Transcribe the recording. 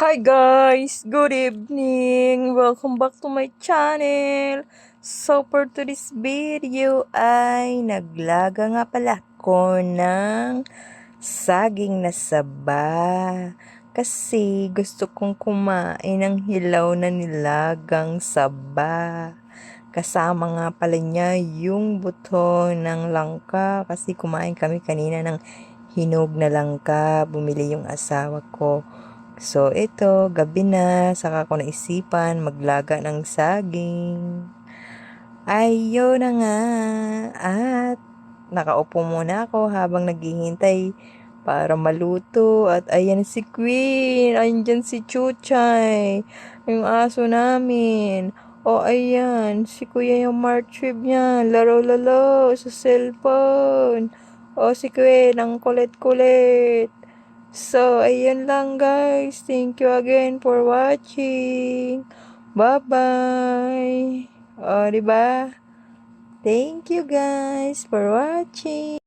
Hi guys! Good evening! Welcome back to my channel! So for today's video ay naglaga nga pala ko ng saging na saba. Kasi gusto kong kumain ng hilaw na nilagang saba. Kasama nga pala niya yung buto ng langka kasi kumain kami kanina ng hinog na langka. Bumili yung asawa ko. So, ito, gabi na, saka ko naisipan maglaga ng saging. Ayun na nga. At nakaupo muna ako habang naghihintay para maluto. At ayan si Queen. Andyan si Chuchay. Yung aso namin. O ayan, si Kuya yung martrib niya. Laro-laro sa cellphone. O si Queen, ang kulit-kulit. So, ayun lang guys. Thank you again for watching. Bye-bye. O, diba? Thank you guys for watching.